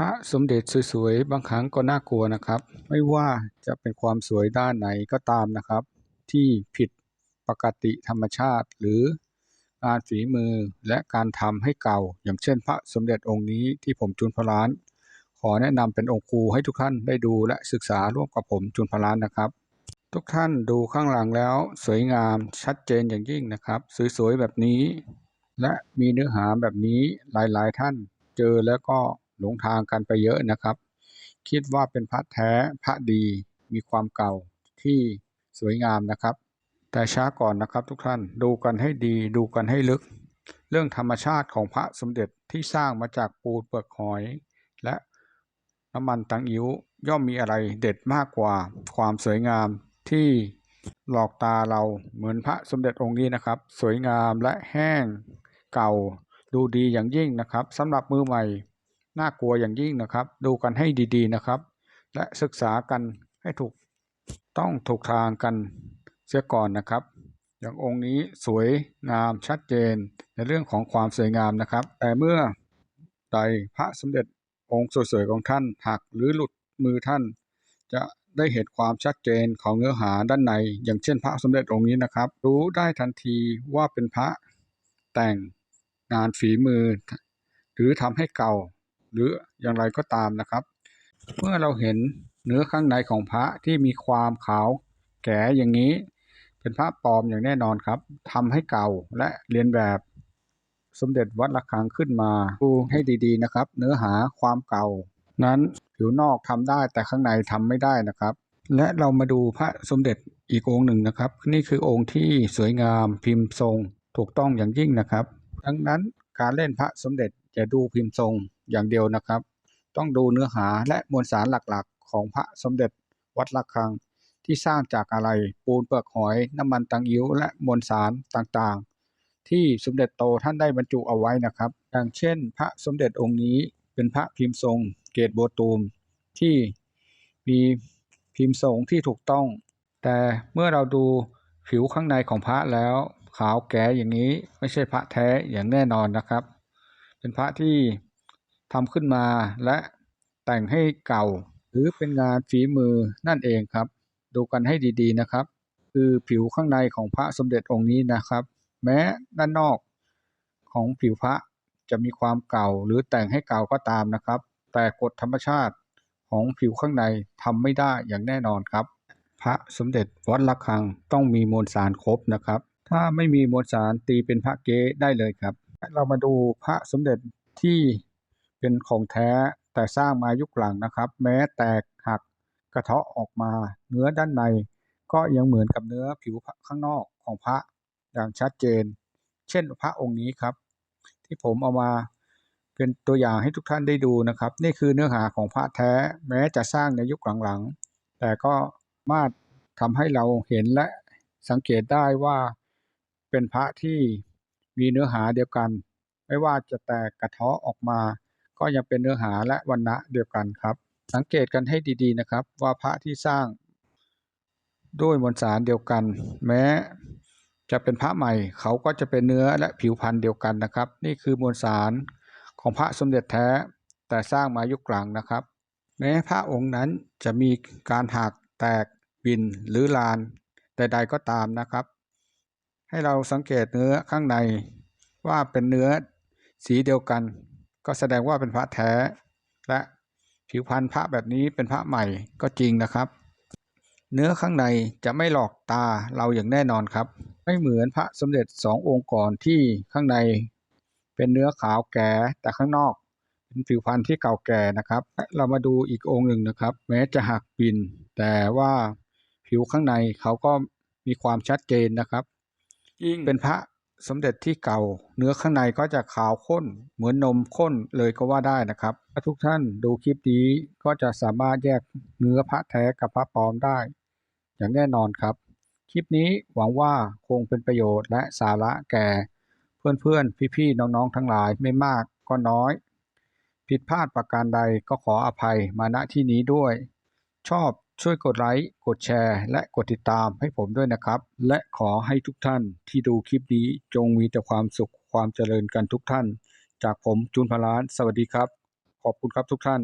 ระสมเด็จสวยๆ บางครั้งก็น่ากลัวนะครับ ไม่ว่าจะเป็นความสวยด้านไหนก็ตามนะครับ ที่ผิดปกติธรรมชาติ หรืองานฝีมือและการทำให้เก่า อย่างเช่น พระสมเด็จองค์นี้ที่ผมจุนพลาน ขอแนะนำเป็นองค์ครูให้ทุกท่านได้ดูและศึกษาร่วมกับผมจุนพลานนะครับ ทุกท่านดูข้างหลังแล้วสวยงามชัดเจนอย่างยิ่งนะครับ สวยๆแบบนี้ และมีเนื้อหาแบบนี้หลายๆท่านเจอแล้วก็ หลงทางกันไปเยอะนะครับ คิดว่าเป็นพระแท้พระดีมีความเก่าที่สวยงามนะครับ แต่ช้าก่อนนะครับทุกท่านดูกันให้ดีดูกันให้ลึก เรื่องธรรมชาติของพระสมเด็จที่สร้างมาจากปูนเปลือกหอย และน้ำมันตังอิ๋วย่อมมีอะไรเด็ดมากกว่าความสวยงามที่หลอกตาเราเหมือนพระสมเด็จองค์นี้นะครับ สวยงามและแห้งเก่าดูดีอย่างยิ่งนะครับสำหรับมือใหม่ น่ากลัวอย่างยิ่งนะครับ ดูกันให้ดีๆนะครับ และศึกษากันให้ถูกต้องถูกทางกันเสียก่อนนะครับ อย่างองค์นี้สวยงามชัดเจนในเรื่องของความสวยงามนะครับ แต่เมื่อใดพระสมเด็จองค์สวยๆของท่านหักหรือหลุดมือท่าน จะได้เห็นความชัดเจนของเนื้อหาด้านใน อย่างเช่นพระสมเด็จองค์นี้นะครับ รู้ได้ทันทีว่าเป็นพระแต่งงานฝีมือ หรือทำให้เก่า หรืออย่างไรก็ตามนะครับ เมื่อเราเห็นเนื้อข้างในของพระที่มีความขาวแก่อย่างนี้ เป็นพระปลอมอย่างแน่นอนครับทำให้เก่าและเรียนแบบสมเด็จวัดระฆังขึ้นมาดูให้ดีๆนะครับ เนื้อหาความเก่า นั้นผิวนอกทำได้แต่ข้างในทำไม่ได้นะครับ และเรามาดูพระสมเด็จอีกองค์หนึ่งนะครับ นี่คือองค์ที่สวยงามพิมพ์ทรง ถูกต้องอย่างยิ่งนะครับ ดังนั้นการเล่นพระสมเด็จจะดูพิมพ์ทรง อย่างเดียวนะครับ ต้องดูเนื้อหาและมวลสารหลักๆ ของพระสมเด็จวัดระฆัง ที่สร้างจากอะไรปูนเปลือกหอยน้ำมันตังอิ๋วและมวลสารต่างๆ ที่สมเด็จโตท่านได้บรรจุเอาไว้นะครับ อย่างเช่น พระสมเด็จองค์นี้เป็นพระพิมพ์ทรง เกตโบตูมที่มีพิมพ์ทรงที่ถูกต้อง แต่เมื่อเราดูผิวข้างในของพระแล้วขาวแก่อย่างนี้ไม่ใช่พระแท้อย่างแน่นอนนะครับ เป็นพระที่ ทำขึ้นมาและแต่งให้เก่า หรือเป็นงานฝีมือนั่นเองครับ ดูกันให้ดีๆนะครับ คือผิวข้างในของพระสมเด็จองค์นี้นะครับ แม้ด้านนอกของผิวพระจะมีความเก่าหรือแต่งให้เก่าก็ตามนะครับ แต่กฎธรรมชาติของผิวข้างในทำไม่ได้อย่างแน่นอนครับ พระสมเด็จวัดระฆังต้องมีมวลสารครบนะครับ ถ้าไม่มีมวลสารตีเป็นพระเก๊ได้เลยครับ เรามาดูพระสมเด็จที่ เป็นของแท้แต่สร้างมายุคหลังนะครับ แม้แตกหักกระเทาะออกมาเนื้อด้านใน ก็ยังเหมือนกับเนื้อผิวข้างนอกของพระอย่างชัดเจน เช่นพระองค์นี้ครับ ที่ผมเอามาเป็นตัวอย่างให้ทุกท่านได้ดูนะครับ นี่คือเนื้อหาของพระแท้แม้จะสร้างในยุคหลังๆ แต่ก็สามารถทำให้เราเห็นและสังเกตได้ว่าเป็นพระที่มีเนื้อหาเดียวกัน ไม่ว่าจะแตกกระเทาะออกมา ก็ยังเป็นเนื้อหาและวรรณะเดียวกันครับ สังเกตกันให้ดีๆนะครับ ว่าพระที่สร้างด้วยมวลสารเดียวกัน แม้จะเป็นพระใหม่เขาก็จะเป็นเนื้อและผิวพันธุ์เดียวกันนะครับ นี่คือมวลสารของพระสมเด็จแท้ แต่สร้างมายุคกลางนะครับ แม้พระองค์นั้นจะมีการหักแตกบินหรือลานใด ๆก็ตามนะครับ ให้เราสังเกตเนื้อข้างในว่าเป็นเนื้อสีเดียวกัน ก็แสดงว่าเป็นพระแท้ และผิวพรรณพระแบบนี้เป็นพระใหม่ก็จริงนะครับ เนื้อข้างในจะไม่หลอกตาเราอย่างแน่นอนครับ ไม่เหมือนพระสมเด็จสององค์ก่อนที่ข้างใน เป็นเนื้อขาวแก่แต่ข้างนอก เป็นผิวพรรณที่เก่าแก่นะครับ เรามาดูอีกองค์หนึ่งนะครับ แม้จะหักปินแต่ว่าผิวข้างในเขาก็มีความชัดเจนนะครับยิ่งเป็นพระ สมเด็จที่เก่า เนื้อข้างในก็จะขาวข้น เหมือนนมข้นเลยก็ว่าได้นะครับ ถ้าทุกท่านดูคลิปนี้ก็จะสามารถแยกเนื้อพระแท้กับพระปลอมได้ อย่างแน่นอนครับ คลิปนี้หวังว่าคงเป็นประโยชน์และสาระแก่ เพื่อนๆ พี่ๆ น้องๆ ทั้งหลายไม่มากก็น้อย ผิดพลาดประการใดก็ขออภัยมาณที่นี้ด้วย ชอบ ช่วยกดไลค์ กดแชร์ และกดติดตามให้ผมด้วยนะครับ และขอให้ทุกท่านที่ดูคลิปนี้จงมีแต่ความสุขความเจริญกันทุกท่าน จากผมจูนพลาน สวัสดีครับ ขอบคุณครับทุกท่าน